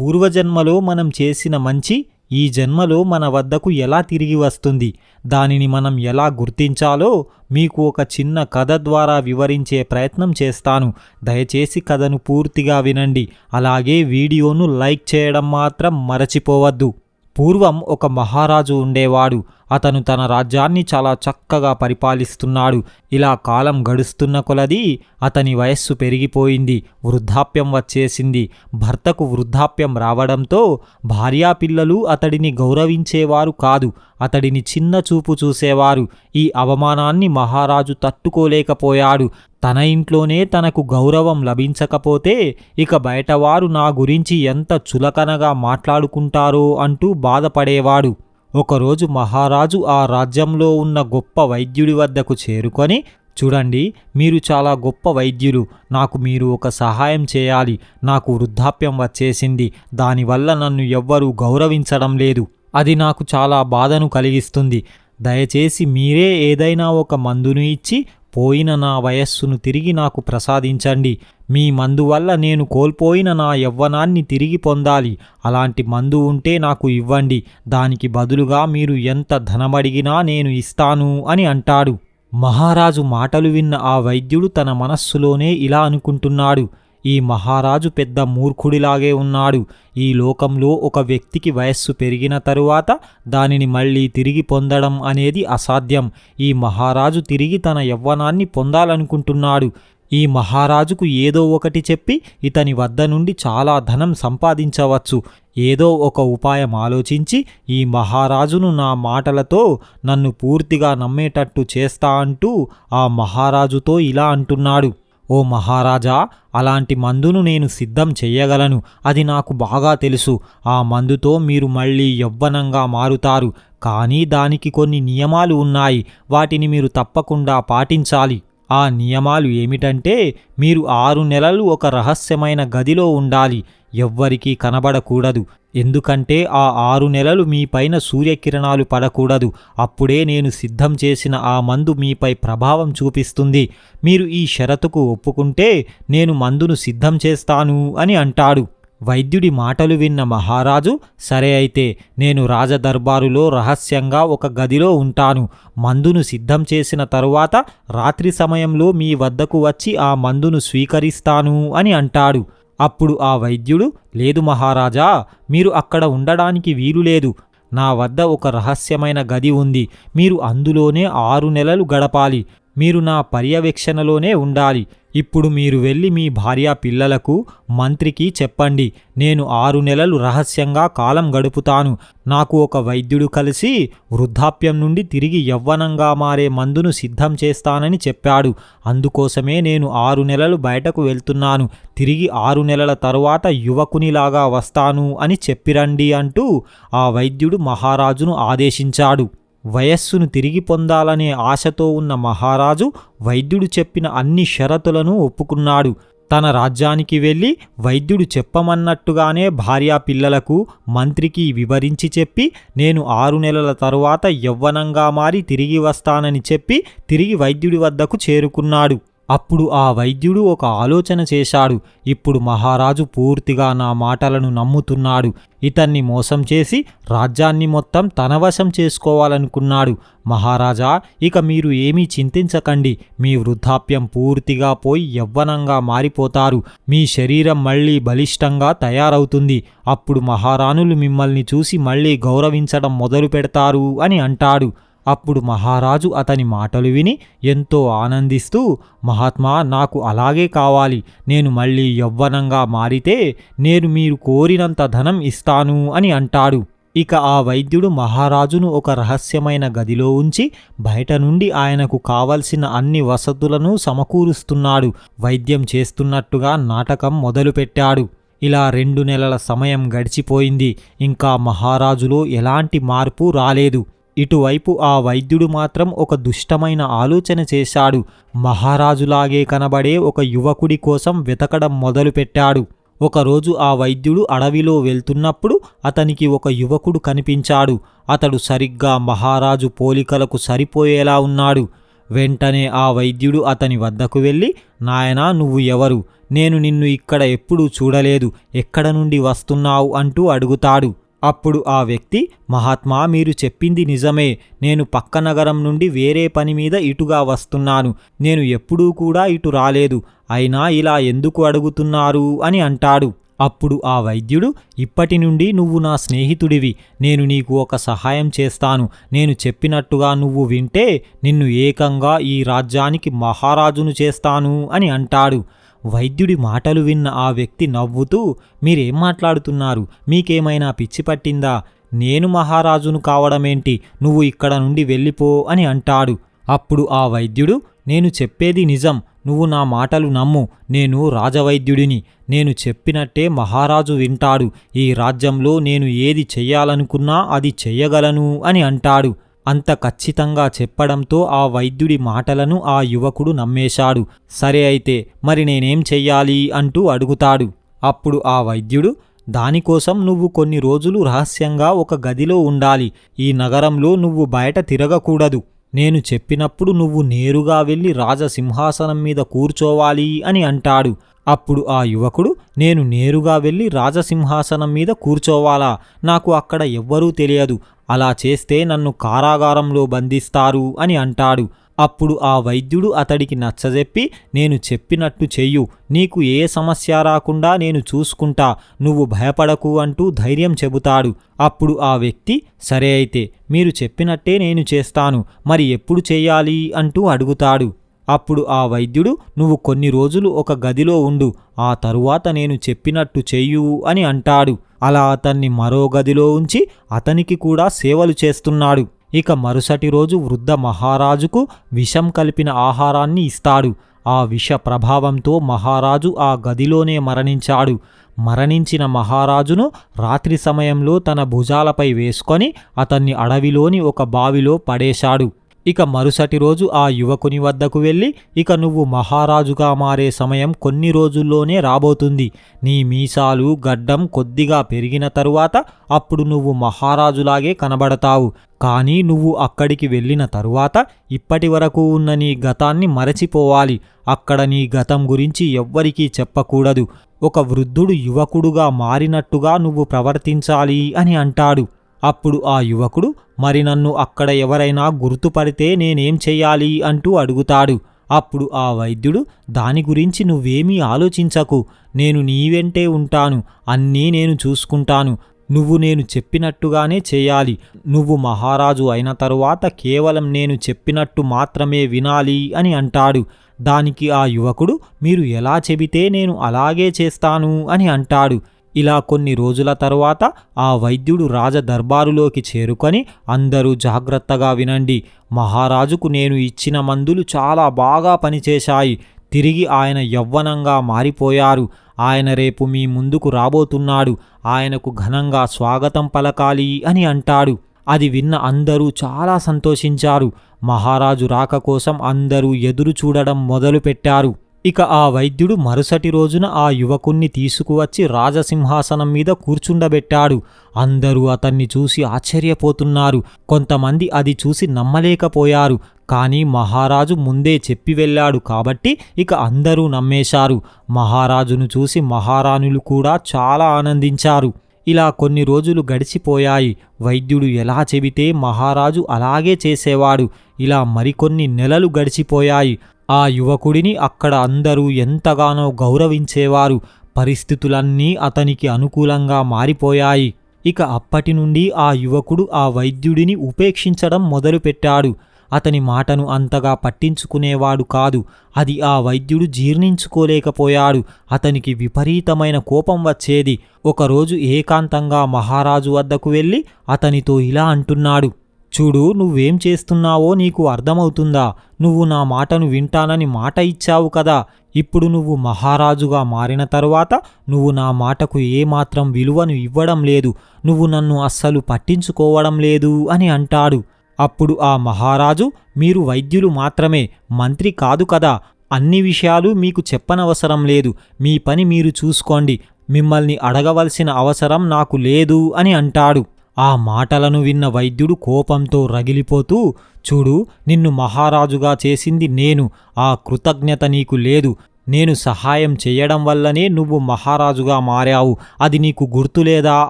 పూర్వజన్మలో మనం చేసిన మంచి ఈ జన్మలో మన వద్దకు ఎలా తిరిగి వస్తుంది? దానిని మనం ఎలా గుర్తించాలో మీకు ఒక చిన్న కథ ద్వారా వివరించే ప్రయత్నం చేస్తాను. దయచేసి కథను పూర్తిగా వినండి. అలాగే వీడియోను లైక్ చేయడం మాత్రం మరచిపోవద్దు. పూర్వం ఒక మహారాజు ఉండేవాడు. అతను తన రాజ్యాన్ని చాలా చక్కగా పరిపాలిస్తున్నాడు. ఇలా కాలం గడుస్తున్న కొలది అతని వయస్సు పెరిగిపోయింది. వృద్ధాప్యం వచ్చేసింది. భర్తకు వృద్ధాప్యం రావడంతో భార్యాపిల్లలు అతడిని గౌరవించేవారు కాదు. అతడిని చిన్న చూపు చూసేవారు. ఈ అవమానాన్ని మహారాజు తట్టుకోలేకపోయాడు. తన ఇంట్లోనే తనకు గౌరవం లభించకపోతే ఇక బయటవారు నా గురించి ఎంత చులకనగా మాట్లాడుకుంటారో అంటూ బాధపడేవాడు. ఒకరోజు మహారాజు ఆ రాజ్యంలో ఉన్న గొప్ప వైద్యుడి వద్దకు చేరుకొని చూడండి మీరు చాలా గొప్ప వైద్యులు. నాకు మీరు ఒక సహాయం చేయాలి. నాకు వృద్ధాప్యం వచ్చేసింది. దానివల్ల నన్ను ఎవ్వరూ గౌరవించడం లేదు. అది నాకు చాలా బాధను కలిగిస్తుంది. దయచేసి మీరే ఏదైనా ఒక మందును ఇచ్చి పోయిన నా వయస్సును తిరిగి నాకు ప్రసాదించండి. మీ మందు వల్ల నేను కోల్పోయిన నా యవ్వనాన్ని తిరిగి పొందాలి. అలాంటి మందు ఉంటే నాకు ఇవ్వండి. దానికి బదులుగా మీరు ఎంత ధనమడిగినా నేను ఇస్తాను అని అంటాడు. మహారాజు మాటలు విన్న ఆ వైద్యుడు తన మనస్సులోనే ఇలా అనుకుంటున్నాడు. ఈ మహారాజు పెద్ద మూర్ఖుడిలాగే ఉన్నాడు. ఈ లోకంలో ఒక వ్యక్తికి వయస్సు పెరిగిన తరువాత దానిని మళ్ళీ తిరిగి పొందడం అనేది అసాధ్యం. ఈ మహారాజు తిరిగి తన యవ్వనాన్ని పొందాలనుకుంటున్నాడు. ఈ మహారాజుకు ఏదో ఒకటి చెప్పి ఇతని వద్ద నుండి చాలా ధనం సంపాదించవచ్చు. ఏదో ఒక ఉపాయం ఆలోచించి ఈ మహారాజును నా మాటలతో నన్ను పూర్తిగా నమ్మేటట్టు చేస్తా అంటూ ఆ మహారాజుతో ఇలా అంటున్నాడు. ఓ మహారాజా అలాంటి మందును నేను సిద్ధం చెయ్యగలను. అది నాకు బాగా తెలుసు. ఆ మందుతో మీరు మళ్ళీ యవ్వనంగా మారుతారు. కానీ దానికి కొన్ని నియమాలు ఉన్నాయి. వాటిని మీరు తప్పకుండా పాటించాలి. ఆ నియమాలు ఏమిటంటే మీరు ఆరు నెలలు ఒక రహస్యమైన గదిలో ఉండాలి. ఎవ్వరికీ కనబడకూడదు. ఎందుకంటే ఆ ఆరు నెలలు మీపైన సూర్యకిరణాలు పడకూడదు. అప్పుడే నేను సిద్ధం చేసిన ఆ మందు మీపై ప్రభావం చూపిస్తుంది. మీరు ఈ షరతుకు ఒప్పుకుంటే నేను మందును సిద్ధం చేస్తాను అని అంటాడు. వైద్యుడి మాటలు విన్న మహారాజు సరే అయితే నేను రాజదర్బారులో రహస్యంగా ఒక గదిలో ఉంటాను. మందును సిద్ధం చేసిన తరువాత రాత్రి సమయంలో మీ వద్దకు వచ్చి ఆ మందును స్వీకరిస్తాను అని అంటాడు. అప్పుడు ఆ వైద్యుడు లేదు మహారాజా మీరు అక్కడ ఉండడానికి వీలు లేదు. నా వద్ద ఒక రహస్యమైన గది ఉంది. మీరు అందులోనే ఆరు నెలలు గడపాలి. మీరు నా పర్యవేక్షణలోనే ఉండాలి. ఇప్పుడు మీరు వెళ్ళి మీ భార్య పిల్లలకు మంత్రికి చెప్పండి. నేను ఆరు నెలలు రహస్యంగా కాలం గడుపుతాను. నాకు ఒక వైద్యుడు కలిసి వృద్ధాప్యం నుండి తిరిగి యవ్వనంగా మారే మందును సిద్ధం చేస్తానని చెప్పాడు. అందుకోసమే నేను ఆరు నెలలు బయటకు వెళ్తున్నాను. తిరిగి ఆరు నెలల తరువాత యువకునిలాగా వస్తాను అని చెప్పిరండి అంటూ ఆ వైద్యుడు మహారాజును ఆదేశించాడు. వయస్సును తిరిగి పొందాలనే ఆశతో ఉన్న మహారాజు వైద్యుడు చెప్పిన అన్ని షరతులను ఒప్పుకున్నాడు. తన రాజ్యానికి వెళ్ళి వైద్యుడు చెప్పమన్నట్టుగానే భార్యా పిల్లలకు మంత్రికి వివరించి చెప్పి నేను ఆరు నెలల తరువాత యవ్వనంగా మారి తిరిగి వస్తానని చెప్పి తిరిగి వైద్యుడి వద్దకు చేరుకున్నాడు. అప్పుడు ఆ వైద్యుడు ఒక ఆలోచన చేశాడు. ఇప్పుడు మహారాజు పూర్తిగా నా మాటలను నమ్ముతున్నాడు. ఇతన్ని మోసం చేసి రాజ్యాన్ని మొత్తం తన వశం చేసుకోవాలనుకున్నాడు. మహారాజా ఇక మీరు ఏమీ చింతించకండి. మీ వృద్ధాప్యం పూర్తిగా పోయి యవ్వనంగా మారిపోతారు. మీ శరీరం మళ్ళీ బలిష్టంగా తయారవుతుంది. అప్పుడు మహారాణులు మిమ్మల్ని చూసి మళ్ళీ గౌరవించడం మొదలు పెడతారు అని అంటాడు. అప్పుడు మహారాజు అతని మాటలు విని ఎంతో ఆనందిస్తూ మహాత్మా నాకు అలాగే కావాలి. నేను మళ్ళీ యవ్వనంగా మారితే నేను మీరు కోరినంత ధనం ఇస్తాను అని అంటాడు. ఇక ఆ వైద్యుడు మహారాజును ఒక రహస్యమైన గదిలో ఉంచి బయట నుండి ఆయనకు కావలసిన అన్ని వసతులను సమకూరుస్తున్నాడు. వైద్యం చేస్తున్నట్టుగా నాటకం మొదలుపెట్టాడు. ఇలా రెండు నెలల సమయం గడిచిపోయింది. ఇంకా మహారాజులో ఎలాంటి మార్పు రాలేదు. ఇటువైపు ఆ వైద్యుడు మాత్రం ఒక దుష్టమైన ఆలోచన చేశాడు. మహారాజులాగే కనబడే ఒక యువకుడి కోసం వెతకడం మొదలుపెట్టాడు. ఒకరోజు ఆ వైద్యుడు అడవిలో వెళ్తున్నప్పుడు అతనికి ఒక యువకుడు కనిపించాడు. అతడు సరిగ్గా మహారాజు పోలికలకు సరిపోయేలా ఉన్నాడు. వెంటనే ఆ వైద్యుడు అతని వద్దకు వెళ్ళి నాయనా నువ్వు ఎవరు? నేను నిన్ను ఇక్కడ ఎప్పుడూ చూడలేదు. ఎక్కడ నుండి వస్తున్నావు? అంటూ అడుగుతాడు. అప్పుడు ఆ వ్యక్తి మహాత్మా మీరు చెప్పింది నిజమే. నేను పక్క నగరం నుండి వేరే పని మీద ఇటుగా వస్తున్నాను. నేను ఎప్పుడూ కూడా ఇటు రాలేదు. అయినా ఇలా ఎందుకు అడుగుతున్నారు? అని అంటాడు. అప్పుడు ఆ వైద్యుడు ఇప్పటి నుండి నువ్వు నా స్నేహితుడివి. నేను నీకు ఒక సహాయం చేస్తాను. నేను చెప్పినట్టుగా నువ్వు వింటే నిన్ను ఏకంగా ఈ రాజ్యానికి మహారాజును చేస్తాను అని అంటాడు. వైద్యుడి మాటలు విన్న ఆ వ్యక్తి నవ్వుతూ మీరేం మాట్లాడుతున్నారు? మీకేమైనా పిచ్చి పట్టిందా? నేను మహారాజును కావడమేంటి? నువ్వు ఇక్కడ నుండి వెళ్ళిపో అని అంటాడు. అప్పుడు ఆ వైద్యుడు నేను చెప్పేది నిజం. నువ్వు నా మాటలు నమ్ము. నేను రాజవైద్యుడిని. నేను చెప్పినట్టే మహారాజు వింటాడు. ఈ రాజ్యంలో నేను ఏది చెయ్యాలనుకున్నా అది చెయ్యగలను అని అంటాడు. అంత ఖచ్చితంగా చెప్పడంతో ఆ వైద్యుడి మాటలను ఆ యువకుడు నమ్మేశాడు. సరే అయితే మరి నేనేం చెయ్యాలి? అంటూ అడుగుతాడు. అప్పుడు ఆ వైద్యుడు దానికోసం నువ్వు కొన్ని రోజులు రహస్యంగా ఒక గదిలో ఉండాలి. ఈ నగరంలో నువ్వు బయట తిరగకూడదు. నేను చెప్పినప్పుడు నువ్వు నేరుగా వెళ్ళి రాజసింహాసనం మీద కూర్చోవాలి అని అంటాడు. అప్పుడు ఆ యువకుడు నేను నేరుగా వెళ్ళి రాజసింహాసనం మీద కూర్చోవాలా? నాకు అక్కడ ఎవ్వరూ తెలియదు. అలా చేస్తే నన్ను కారాగారంలో బంధిస్తారు అని అంటాడు. అప్పుడు ఆ వైద్యుడు అతడికి నచ్చజెప్పి నేను చెప్పినట్టు చెయ్యు. నీకు ఏ సమస్య రాకుండా నేను చూసుకుంటా. నువ్వు భయపడకు అంటూ ధైర్యం చెబుతాడు. అప్పుడు ఆ వ్యక్తి సరే అయితే మీరు చెప్పినట్టే నేను చేస్తాను. మరి ఎప్పుడు చేయాలి? అంటూ అడుగుతాడు. అప్పుడు ఆ వైద్యుడు నువ్వు కొన్ని రోజులు ఒక గదిలో ఉండు ఆ తరువాత నేను చెప్పినట్టు చెయ్యు అని అంటాడు. అలా అతన్ని మరో గదిలో ఉంచి అతనికి కూడా సేవలు చేస్తున్నాడు. ఇక మరుసటి రోజు వృద్ధ మహారాజుకు విషం కలిపిన ఆహారాన్ని ఇస్తాడు. ఆ విష ప్రభావంతో మహారాజు ఆ గదిలోనే మరణించాడు. మరణించిన మహారాజును రాత్రి సమయంలో తన భుజాలపై వేసుకొని అతన్ని అడవిలోని ఒక బావిలో పడేశాడు. ఇక మరుసటి రోజు ఆ యువకుని వద్దకు వెళ్ళి ఇక నువ్వు మహారాజుగా మారే సమయం కొన్ని రోజుల్లోనే రాబోతుంది. నీ మీసాలు గడ్డం కొద్దిగా పెరిగిన తరువాత అప్పుడు నువ్వు మహారాజులాగే కనబడతావు. కానీ నువ్వు అక్కడికి వెళ్ళిన తరువాత ఇప్పటి వరకు ఉన్న నీ గతాన్ని మరచిపోవాలి. అక్కడ నీ గతం గురించి ఎవ్వరికీ చెప్పకూడదు. ఒక వృద్ధుడు యువకుడుగా మారినట్టుగా నువ్వు ప్రవర్తించాలి అని అంటాడు. అప్పుడు ఆ యువకుడు మరి నన్ను అక్కడ ఎవరైనా గుర్తుపడితే నేనేం చెయ్యాలి? అంటూ అడుగుతాడు. అప్పుడు ఆ వైద్యుడు దాని గురించి నువ్వేమీ ఆలోచించకు. నేను నీ వెంటే ఉంటాను. అన్నీ నేను చూసుకుంటాను. నువ్వు నేను చెప్పినట్టుగానే చేయాలి. నువ్వు మహారాజు అయిన తరువాత కేవలం నేను చెప్పినట్టు మాత్రమే వినాలి అని అంటాడు. దానికి ఆ యువకుడు మీరు ఎలా చెబితే నేను అలాగే చేస్తాను అని అంటాడు. ఇలా కొన్ని రోజుల తరువాత ఆ వైద్యుడు రాజదర్బారులోకి చేరుకొని అందరూ జాగ్రత్తగా వినండి. మహారాజుకు నేను ఇచ్చిన మందులు చాలా బాగా పనిచేశాయి. తిరిగి ఆయన యవ్వనంగా మారిపోయారు. ఆయన రేపు మీ ముందుకు రాబోతున్నాడు. ఆయనకు ఘనంగా స్వాగతం పలకాలి అని అంటాడు. అది విన్న అందరూ చాలా సంతోషించారు. మహారాజు రాక కోసం అందరూ ఎదురు చూడడం మొదలుపెట్టారు. ఇక ఆ వైద్యుడు మరుసటి రోజున ఆ యువకుణ్ణి తీసుకువచ్చి రాజసింహాసనం మీద కూర్చుండబెట్టాడు. అందరూ అతన్ని చూసి ఆశ్చర్యపోతున్నారు. కొంతమంది అది చూసి నమ్మలేకపోయారు. కానీ మహారాజు ముందే చెప్పి వెళ్ళాడు కాబట్టి ఇక అందరూ నమ్మేశారు. మహారాజును చూసి మహారాణులు కూడా చాలా ఆనందించారు. ఇలా కొన్ని రోజులు గడిచిపోయాయి. వైద్యుడు ఎలా చెబితే మహారాజు అలాగే చేసేవాడు. ఇలా మరికొన్ని నెలలు గడిచిపోయాయి. ఆ యువకుడిని అక్కడ అందరూ ఎంతగానో గౌరవించేవారు. పరిస్థితులన్నీ అతనికి అనుకూలంగా మారిపోయాయి. ఇక అప్పటి నుండి ఆ యువకుడు ఆ వైద్యుడిని ఉపేక్షించడం మొదలుపెట్టాడు. అతని మాటను అంతగా పట్టించుకునేవాడు కాదు. అది ఆ వైద్యుడు జీర్ణించుకోలేకపోయాడు. అతనికి విపరీతమైన కోపం వచ్చేది. ఒకరోజు ఏకాంతంగా మహారాజు వద్దకు వెళ్ళి అతనితో ఇలా అంటున్నాడు. చూడు నువ్వేం చేస్తున్నావో నీకు అర్థమవుతుందా? నువ్వు నా మాటను వింటానని మాట ఇచ్చావు కదా. ఇప్పుడు నువ్వు మహారాజుగా మారిన తరువాత నువ్వు నా మాటకు ఏమాత్రం విలువను ఇవ్వడం లేదు. నువ్వు నన్ను అస్సలు పట్టించుకోవడం లేదు అని అంటాడు. అప్పుడు ఆ మహారాజు మీరు వైద్యులు మాత్రమే మంత్రి కాదు కదా. అన్ని విషయాలు మీకు చెప్పనవసరం లేదు. మీ పని మీరు చూసుకోండి. మిమ్మల్ని అడగవలసిన అవసరం నాకు లేదు అని అంటాడు. ఆ మాటలను విన్న వైద్యుడు కోపంతో రగిలిపోతూ చూడు నిన్ను మహారాజుగా చేసింది నేను. ఆ కృతజ్ఞత నీకు లేదు. నేను సహాయం చేయడం వల్లనే నువ్వు మహారాజుగా మారావు. అది నీకు గుర్తులేదా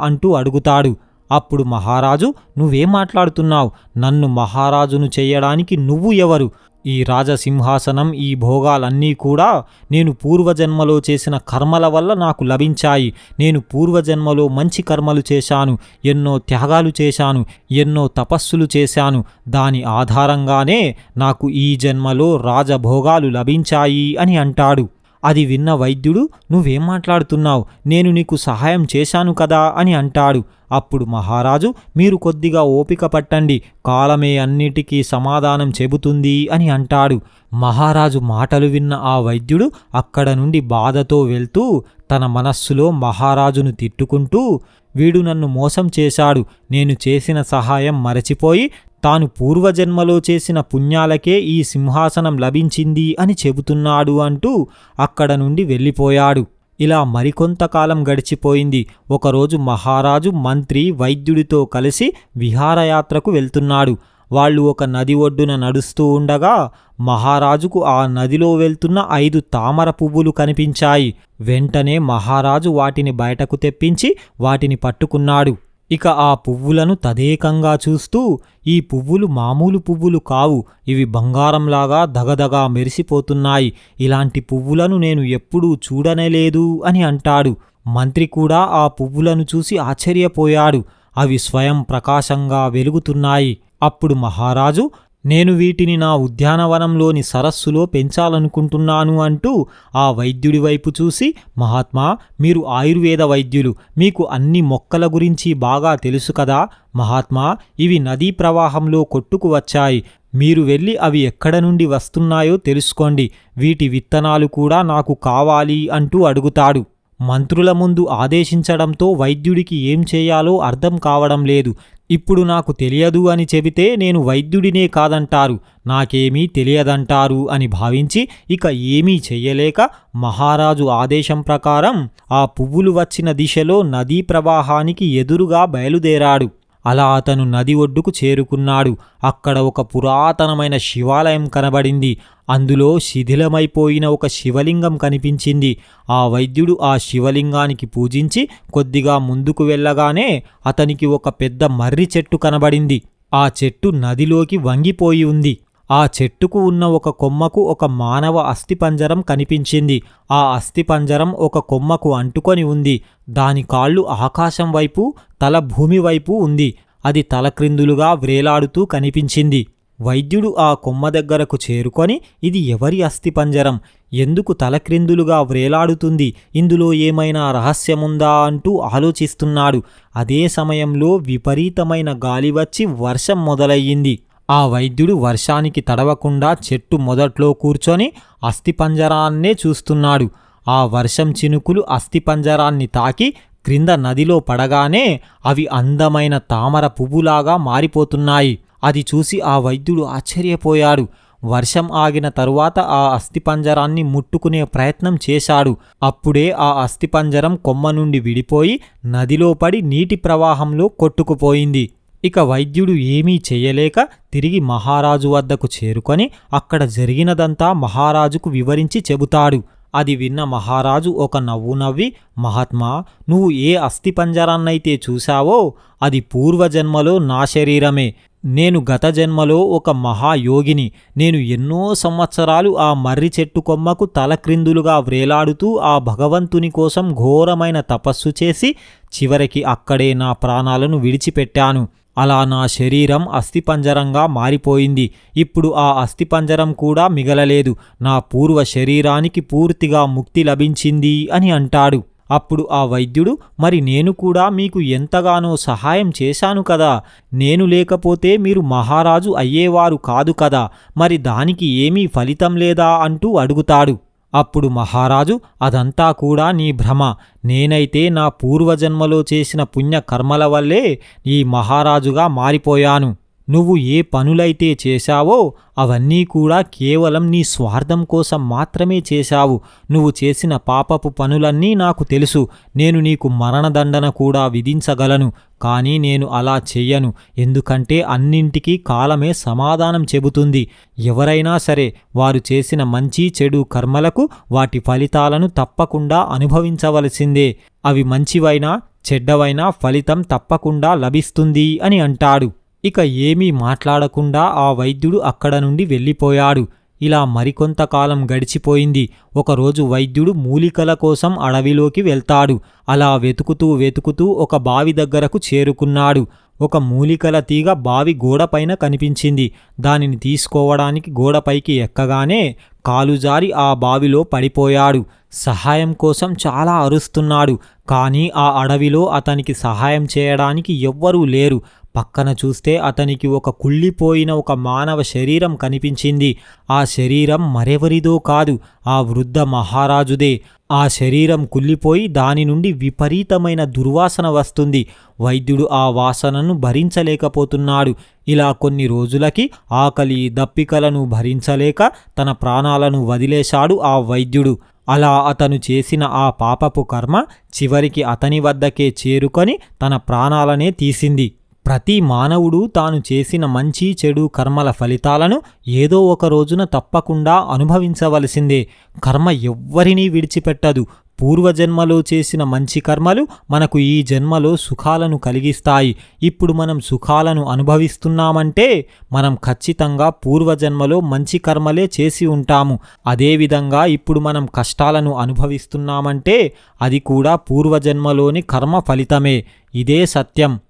అంటూ అడుగుతాడు. అప్పుడు మహారాజు నువ్వేం మాట్లాడుతున్నావు? నన్ను మహారాజును చేయడానికి నువ్వు ఎవరు? ఈ రాజసింహాసనం ఈ భోగాలన్నీ కూడా నేను పూర్వజన్మలో చేసిన కర్మల వల్ల నాకు లభించాయి. నేను పూర్వజన్మలో మంచి కర్మలు చేశాను ఎన్నో త్యాగాలు చేశాను ఎన్నో తపస్సులు చేశాను. దాని ఆధారంగానే నాకు ఈ జన్మలో రాజభోగాలు లభించాయి అని అంటాడు. అది విన్న వైద్యుడు నువ్వేం మాట్లాడుతున్నావు? నేను నీకు సహాయం చేశాను కదా? అని అంటాడు. అప్పుడు మహారాజు మీరు కొద్దిగా ఓపిక పట్టండి. కాలమే అన్నిటికీ సమాధానం చెబుతుంది అని అంటాడు. మహారాజు మాటలు విన్న ఆ వైద్యుడు అక్కడ నుండి బాధతో వెళ్తూ తన మనస్సులో మహారాజును తిట్టుకుంటూ వీడు నన్ను మోసం చేశాడు. నేను చేసిన సహాయం మరచిపోయి తాను పూర్వజన్మలో చేసిన పుణ్యాలకే ఈ సింహాసనం లభించింది అని చెబుతున్నాడు అంటూ అక్కడ నుండి వెళ్ళిపోయాడు. ఇలా మరికొంతకాలం గడిచిపోయింది. ఒకరోజు మహారాజు మంత్రి వైద్యుడితో కలిసి విహారయాత్రకు వెళ్తున్నాడు. వాళ్ళు ఒక నది ఒడ్డున నడుస్తూ ఉండగా మహారాజుకు ఆ నదిలో వెళ్తున్న ఐదు తామర పువ్వులు కనిపించాయి. వెంటనే మహారాజు వాటిని బయటకు తెప్పించి వాటిని పట్టుకున్నాడు. ఇక ఆ పువ్వులను తదేకంగా చూస్తూ ఈ పువ్వులు మామూలు పువ్వులు కావు ఇవి బంగారంలాగా దగదగా మెరిసిపోతున్నాయి ఇలాంటి పువ్వులను నేను ఎప్పుడూ చూడనేలేదు అని అంటాడు. మంత్రి కూడా ఆ పువ్వులను చూసి ఆశ్చర్యపోయాడు. అవి స్వయం ప్రకాశంగా వెలుగుతున్నాయి. అప్పుడు మహారాజు నేను వీటిని నా ఉద్యానవనంలోని సరస్సులో పెంచాలనుకుంటున్నాను అంటూ ఆ వైద్యుడి వైపు చూసి మహాత్మా మీరు ఆయుర్వేద వైద్యులు. మీకు అన్ని మొక్కల గురించి బాగా తెలుసు కదా. మహాత్మా ఇవి నదీ ప్రవాహంలో కొట్టుకు వచ్చాయి. మీరు వెళ్ళి అవి ఎక్కడ నుండి వస్తున్నాయో తెలుసుకోండి. వీటి విత్తనాలు కూడా నాకు కావాలి అంటూ అడుగుతాడు. మంత్రుల ముందు ఆదేశించడంతో వైద్యుడికి ఏం చేయాలో అర్థం కావడం లేదు. ఇప్పుడు నాకు తెలియదు అని చెబితే నేను వైద్యుడినే కాదంటారు. నాకేమీ తెలియదంటారు అని భావించి ఇక ఏమీ చెయ్యలేక మహారాజు ఆదేశం ప్రకారం ఆ పువ్వులు వచ్చిన దిశలో నదీ ప్రవాహానికి ఎదురుగా బయలుదేరాడు. అలా అతను నది ఒడ్డుకు చేరుకున్నాడు. అక్కడ ఒక పురాతనమైన శివాలయం కనబడింది. అందులో శిథిలమైపోయిన ఒక శివలింగం కనిపించింది. ఆ వైద్యుడు ఆ శివలింగానికి పూజించి కొద్దిగా ముందుకు వెళ్ళగానే అతనికి ఒక పెద్ద మర్రి చెట్టు కనబడింది. ఆ చెట్టు నదిలోకి వంగిపోయి ఉంది. ఆ చెట్టుకు ఉన్న ఒక కొమ్మకు ఒక మానవ అస్థిపంజరం కనిపించింది. ఆ అస్థిపంజరం ఒక కొమ్మకు అంటుకొని ఉంది. దాని కాళ్ళు ఆకాశం వైపు తల భూమి వైపు ఉంది. అది తలక్రిందులుగా వ్రేలాడుతూ కనిపించింది. వైద్యుడు ఆ కొమ్మ దగ్గరకు చేరుకొని ఇది ఎవరి అస్థిపంజరం? ఎందుకు తలక్రిందులుగా వ్రేలాడుతుంది? ఇందులో ఏమైనా రహస్యముందా? అంటూ ఆలోచిస్తున్నాడు. అదే సమయంలో విపరీతమైన గాలి వచ్చి వర్షం మొదలయ్యింది. ఆ వైద్యుడు వర్షానికి తడవకుండా చెట్టు మొదట్లో కూర్చొని అస్థిపంజరాన్నే చూస్తున్నాడు. ఆ వర్షం చినుకులు అస్థిపంజరాన్ని తాకి క్రింద నదిలో పడగానే అవి అందమైన తామర పువ్వులాగా మారిపోతున్నాయి. అది చూసి ఆ వైద్యుడు ఆశ్చర్యపోయాడు. వర్షం ఆగిన తరువాత ఆ అస్థిపంజరాన్ని ముట్టుకునే ప్రయత్నం చేశాడు. అప్పుడే ఆ అస్థిపంజరం కొమ్మ నుండి విడిపోయి నదిలో పడి నీటి ప్రవాహంలో కొట్టుకుపోయింది. ఇక వైద్యుడు ఏమీ చేయలేక తిరిగి మహారాజు వద్దకు చేరుకొని అక్కడ జరిగినదంతా మహారాజుకు వివరించి చెబుతాడు. అది విన్న మహారాజు ఒక నవ్వు నవ్వి మహాత్మా నువ్వు ఏ అస్థిపంజరాన్నైతే చూశావో అది పూర్వజన్మలో నా శరీరమే. నేను గత జన్మలో ఒక మహాయోగిని. నేను ఎన్నో సంవత్సరాలు ఆ మర్రి చెట్టు కొమ్మకు తలక్రిందులుగా వ్రేలాడుతూ ఆ భగవంతుని కోసం ఘోరమైన తపస్సు చేసి చివరికి అక్కడే నా ప్రాణాలను విడిచిపెట్టాను. అలా నా శరీరం అస్థిపంజరంగా మారిపోయింది. ఇప్పుడు ఆ అస్థిపంజరం కూడా మిగలలేదు. నా పూర్వ శరీరానికి పూర్తిగా ముక్తి లభించింది అని అంటాడు. అప్పుడు ఆ వైద్యుడు మరి నేను కూడా మీకు ఎంతగానో సహాయం చేశాను కదా. నేను లేకపోతే మీరు మహారాజు అయ్యేవారు కాదు కదా. మరి దానికి ఏమీ ఫలితం లేదా? అంటూ అడుగుతాడు. అప్పుడు మహారాజు అదంతా కూడా నీ భ్రమ. నేనైతే నా పూర్వజన్మలో చేసిన పుణ్యకర్మల వల్లే ఈ మహారాజుగా మారిపోయాను. నువ్వు ఏ పనులైతే చేశావో అవన్నీ కూడా కేవలం నీ స్వార్థం కోసం మాత్రమే చేశావు. నువ్వు చేసిన పాపపు పనులన్నీ నాకు తెలుసు. నేను నీకు మరణదండన కూడా విధించగలను. కానీ నేను అలా చెయ్యను. ఎందుకంటే అన్నింటికీ కాలమే సమాధానం చెబుతుంది. ఎవరైనా సరే వారు చేసిన మంచి చెడు కర్మలకు వాటి ఫలితాలను తప్పకుండా అనుభవించవలసిందే. అవి మంచివైనా చెడ్డవైనా ఫలితం తప్పకుండా లభిస్తుంది అని అంటాడు. ఇక ఏమీ మాట్లాడకుండా ఆ వైద్యుడు అక్కడ నుండి వెళ్ళిపోయాడు. ఇలా మరికొంతకాలం గడిచిపోయింది. ఒకరోజు వైద్యుడు మూలికల కోసం అడవిలోకి వెళ్తాడు. అలా వెతుకుతూ వెతుకుతూ ఒక బావి దగ్గరకు చేరుకున్నాడు. ఒక మూలికల తీగ బావి గోడపైన కనిపించింది. దానిని తీసుకోవడానికి గోడపైకి ఎక్కగానే కాలుజారి ఆ బావిలో పడిపోయాడు. సహాయం కోసం చాలా అరుస్తున్నాడు. కానీ ఆ అడవిలో అతనికి సహాయం చేయడానికి ఎవ్వరూ లేరు. పక్కన చూస్తే అతనికి ఒక కుళ్ళిపోయిన ఒక మానవ శరీరం కనిపించింది. ఆ శరీరం మరెవరిదో కాదు ఆ వృద్ధ మహారాజుదే. ఆ శరీరం కుళ్ళిపోయి దాని నుండి విపరీతమైన దుర్వాసన వస్తుంది. వైద్యుడు ఆ వాసనను భరించలేకపోతున్నాడు. ఇలా కొన్ని రోజులకి ఆకలి దప్పికలను భరించలేక తన ప్రాణాలను వదిలేశాడు ఆ వైద్యుడు. అలా అతను చేసిన ఆ పాపపు కర్మ చివరికి అతని వద్దకే చేరుకొని తన ప్రాణాలనే తీసింది. ప్రతి మానవుడు తాను చేసిన మంచి చెడు కర్మల ఫలితాలను ఏదో ఒక రోజున తప్పకుండా అనుభవించవలసిందే. కర్మ ఎవ్వరినీ విడిచిపెట్టదు. పూర్వజన్మలో చేసిన మంచి కర్మలు మనకు ఈ జన్మలో సుఖాలను కలిగిస్తాయి. ఇప్పుడు మనం సుఖాలను అనుభవిస్తున్నామంటే మనం ఖచ్చితంగా పూర్వజన్మలో మంచి కర్మలే చేసి ఉంటాము. అదేవిధంగా ఇప్పుడు మనం కష్టాలను అనుభవిస్తున్నామంటే అది కూడా పూర్వజన్మలోని కర్మ ఫలితమే. ఇదే సత్యం.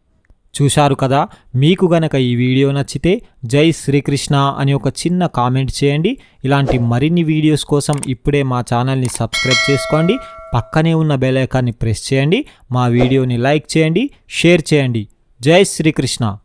చూశారు కదా? మీకు గనక ఈ వీడియో నచ్చితే జై శ్రీకృష్ణ అని ఒక చిన్న కామెంట్ చేయండి. ఇలాంటి మరిన్ని వీడియోస్ కోసం ఇప్పుడే మా ఛానల్ని సబ్స్క్రైబ్ చేసుకోండి. పక్కనే ఉన్న బెల్ ఐకాన్ని ప్రెస్ చేయండి. మా వీడియోని లైక్ చేయండి షేర్ చేయండి. జై శ్రీకృష్ణ.